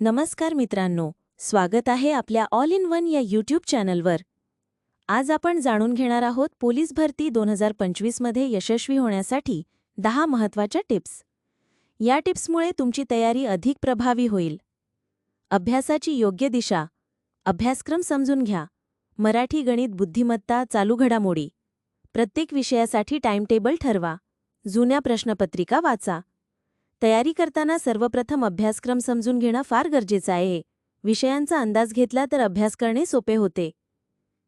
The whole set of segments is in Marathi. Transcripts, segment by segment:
नमस्कार मित्रांनो स्वागत आहे आपल्या ऑल इन वन या यूट्यूब चॅनलवर आज आपण जाणून घेणार आहोत पोलीस भरती दोन हजार पंचवीसमध्ये यशस्वी होण्यासाठी दहा महत्त्वाच्या टिप्स. या टिप्समुळे तुमची तयारी अधिक प्रभावी होईल. अभ्यासाची योग्य दिशा. अभ्यासक्रम समजून घ्या. मराठी गणित बुद्धिमत्ता चालू घडामोडी. प्रत्येक विषयासाठी टाइमटेबल ठरवा. जुन्या प्रश्नपत्रिका वाचा. तयारी करताना सर्वप्रथम अभ्यासक्रम समजून घेणं फार गरजेचं आहे. विषयांचा अंदाज घेतला तर अभ्यास करणे सोपे होते.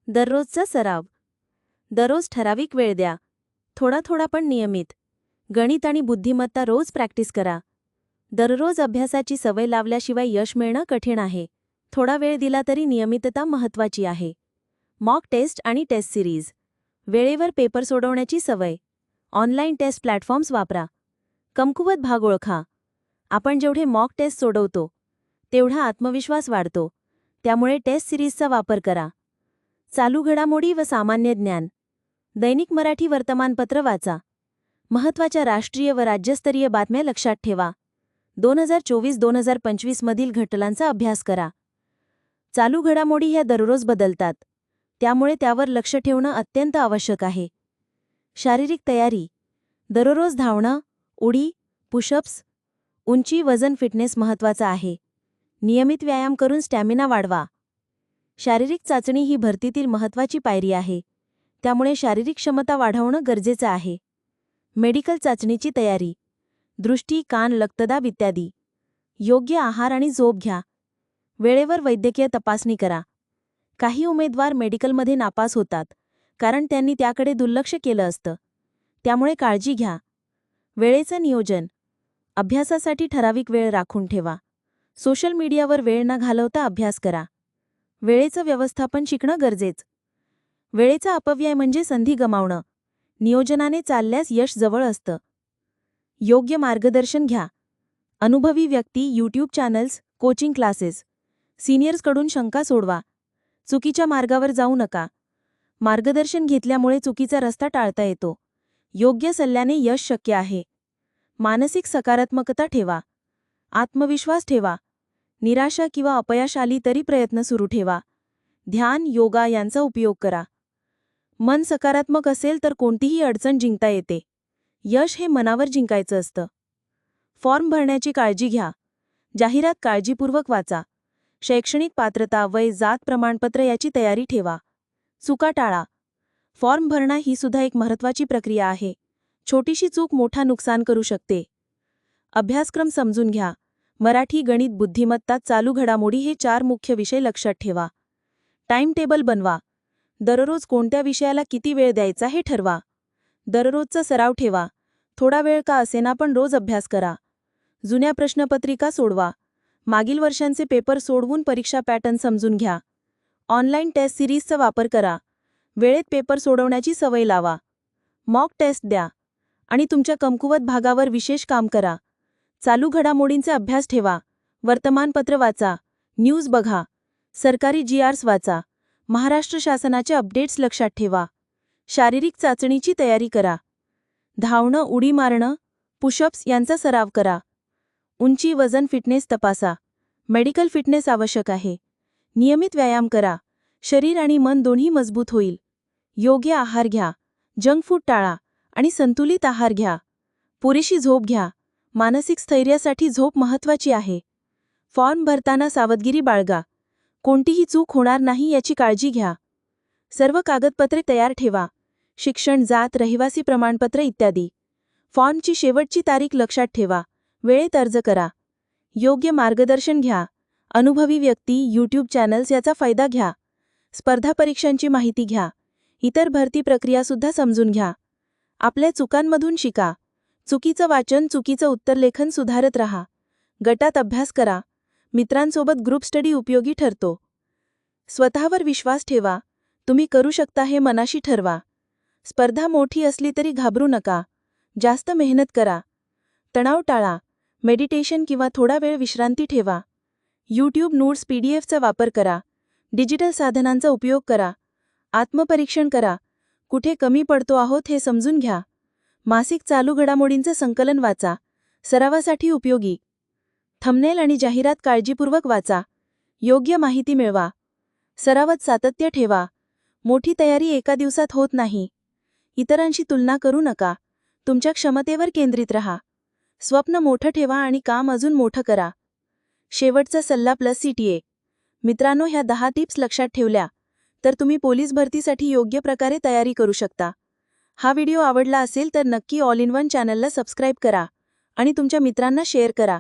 दररोजचा सराव. दररोज ठराविक वेळ द्या. थोडा थोडा पण नियमित. गणित आणि बुद्धिमत्ता रोज प्रॅक्टिस करा. दररोज अभ्यासाची सवय लावल्याशिवाय यश मिळणं कठीण आहे. थोडा वेळ दिला तरी नियमितता महत्त्वाची आहे. मॉक टेस्ट आणि टेस्ट सिरीज. वेळेवर पेपर सोडवण्याची सवय. ऑनलाईन टेस्ट प्लॅटफॉर्म्स वापरा. कमकुवत भाग ओळखा. आपण जेवढे मॉक टेस्ट सोडवतो तेवढा आत्मविश्वास वाढतो. त्यामुळे टेस्ट सिरीजचा वापर करा. चालू घडामोडी व सामान्य ज्ञान. दैनिक मराठी वर्तमानपत्र वाचा. महत्त्वाच्या राष्ट्रीय व राज्यस्तरीय बातम्या लक्षात ठेवा. दोन हजार चोवीस दोन हजार पंचवीसमधील घटनांचा अभ्यास करा. चालू घडामोडी ह्या दररोज बदलतात. त्यामुळे त्यावर लक्ष ठेवणं अत्यंत आवश्यक आहे. शारीरिक तयारी. दररोज धावणं उडी पुशअप्स उंची वजन फिटनेस महत्त्वाचा आहे. नियमित व्यायाम करून स्टॅमिना वाढवा. शारीरिक चाचणी ही भरतीतील महत्त्वाची पायरी आहे. त्यामुळे शारीरिक क्षमता वाढवणं गरजेचं आहे. मेडिकल चाचणीची तयारी दृष्टी कान लक्तदाब इत्यादी. योग्य आहार आणि झोप घ्या. वेळेवर वैद्यकीय तपासणी करा. काही उमेदवार मेडिकलमध्ये नापास होतात कारण त्यांनी त्याकडे दुर्लक्ष केलं असतं. त्यामुळे काळजी घ्या. वेळेचं नियोजन. अभ्यासासाठी ठराविक वेळ राखून ठेवा. सोशल मीडियावर वेळ न घालवता अभ्यास करा. वेळेचं व्यवस्थापन शिकणं गरजेच. वेळेचा अपव्यय म्हणजे संधी गमावणं. नियोजनाने चालल्यास यश जवळ असतं. योग्य मार्गदर्शन घ्या. अनुभवी व्यक्ती यूट्यूब चॅनल्स कोचिंग क्लासेस सिनियर्सकडून शंका सोडवा. चुकीच्या मार्गावर जाऊ नका. मार्गदर्शन घेतल्यामुळे चुकीचा रस्ता टाळता येतो. योग्य सल्ल्याने यश शक्य आहे. मानसिक सकारात्मकता ठेवा. आत्मविश्वास ठेवा. निराशा किंवा अपयश आली तरी प्रयत्न सुरू ठेवा. ध्यान योगा यांचा उपयोग करा. मन सकारात्मक असेल तर कोणतीही अडचण जिंकता येते. यश हे मनावर जिंकायचं असतं. फॉर्म भरण्याची काळजी घ्या. जाहिरात काळजीपूर्वक वाचा. शैक्षणिक पात्रता वय जात प्रमाणपत्र याची तयारी ठेवा. चुका टाळा. फॉर्म भरणा ही सुद्धा एक महत्त्वाची प्रक्रिया आहे. छोटीशी चूक मोठा नुकसान करू शकते. अभ्यासक्रम समजून घ्या. मराठी गणित बुद्धिमत्ता चालू घडामोडी हे चार मुख्य विषय लक्षात ठेवा. टाइम टेबल बनवा. दररोज कोणत्या विषयाला किती वेळ द्यायचा हे ठरवा. दररोजचा सराव ठेवा. थोडा वेळ का असेना पण रोज अभ्यास करा. जुन्या प्रश्नपत्रिका सोडवा. मागील वर्षांचे पेपर सोडवून परीक्षा पॅटर्न समजून घ्या. ऑनलाईन टेस्ट सिरीजचा वापर करा. वेळेत पेपर सोडवण्याची सवय लावा. मॉक टेस्ट द्या आणि तुमच्या कमकुवत भागावर विशेष काम करा. चालू घडामोडींचा अभ्यास ठेवा. वर्तमानपत्र वाचा. न्यूज बघा. सरकारी जीआर्स वाचा. महाराष्ट्र शासनाचे अपडेट्स लक्षात ठेवा. शारीरिक चाचणीची तयारी करा. धावणं उडी मारणं पुशअप्स यांचा सराव करा. उंची वजन फिटनेस तपासा. मेडिकल फिटनेस आवश्यक आहे. नियमित व्यायाम करा. शरीर आणि मन दोन्ही मजबूत होईल. योग्य आहार घ्या. जंक फूड टाळा आणि संतुलित आहार घ्या. पुरेशी झोप घ्या. मानसिक स्थैर्यासाठी झोप महत्त्वाची आहे. फॉर्म भरताना सावधगिरी बाळगा. कोणतीही चूक होणार नाही याची काळजी घ्या. सर्व कागदपत्रे तयार ठेवा. शिक्षण जात रहिवासी प्रमाणपत्र इत्यादी. फॉर्मची शेवटची तारीख लक्षात ठेवा. वेळेत अर्ज करा. योग्य मार्गदर्शन घ्या. अनुभवी व्यक्ती यूट्यूब चॅनल्स याचा फायदा घ्या. स्पर्धा परीक्षांची माहिती घ्या. इतर भरती प्रक्रियासुद्धा समजून घ्या. आपल्या चुकांमधून शिका. चुकीचं वाचन चुकीचं उत्तरलेखन सुधारत रहा. गटात अभ्यास करा. मित्रांसोबत ग्रुप स्टडी उपयोगी ठरतो. स्वतःवर विश्वास ठेवा. तुम्ही करू शकता हे मनाशी ठरवा. स्पर्धा मोठी असली तरी घाबरू नका. जास्त मेहनत करा. तणाव टाळा. मेडिटेशन किंवा थोडा वेळ विश्रांती ठेवा. यूट्यूब नोट्स पीडीएफचा वापर करा. डिजिटल साधनांचा उपयोग करा. आत्मपरीक्षण करा. कुठे कमी पडतो आहोत हे समजून घ्या. मासिक चालू घडामोडींचं संकलन वाचा. सरावासाठी उपयोगी. थमनेल आणि जाहिरात काळजीपूर्वक वाचा. योग्य माहिती मिळवा. सरावात सातत्य ठेवा. मोठी तयारी एका दिवसात होत नाही. इतरांशी तुलना करू नका. तुमच्या क्षमतेवर केंद्रित रहा. स्वप्न मोठं ठेवा आणि काम अजून मोठं करा. शेवटचा सल्ला प्लस सीटीए मित्रांनो ह्या दहा टिप्स लक्षात ठेवल्या. तर तुम्ही पोलीस भरतीसाठी योग्य प्रकारे तयारी करू शकता. हा व्हिडिओ आवडला असेल तर नक्की ऑल इन वन चॅनलला सबस्क्राईब करा आणि तुमच्या मित्रांना शेअर करा.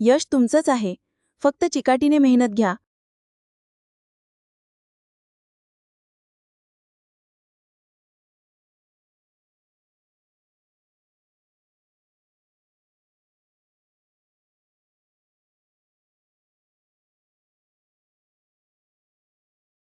यश तुमचंच आहे. फक्त चिकाटीने मेहनत घ्या.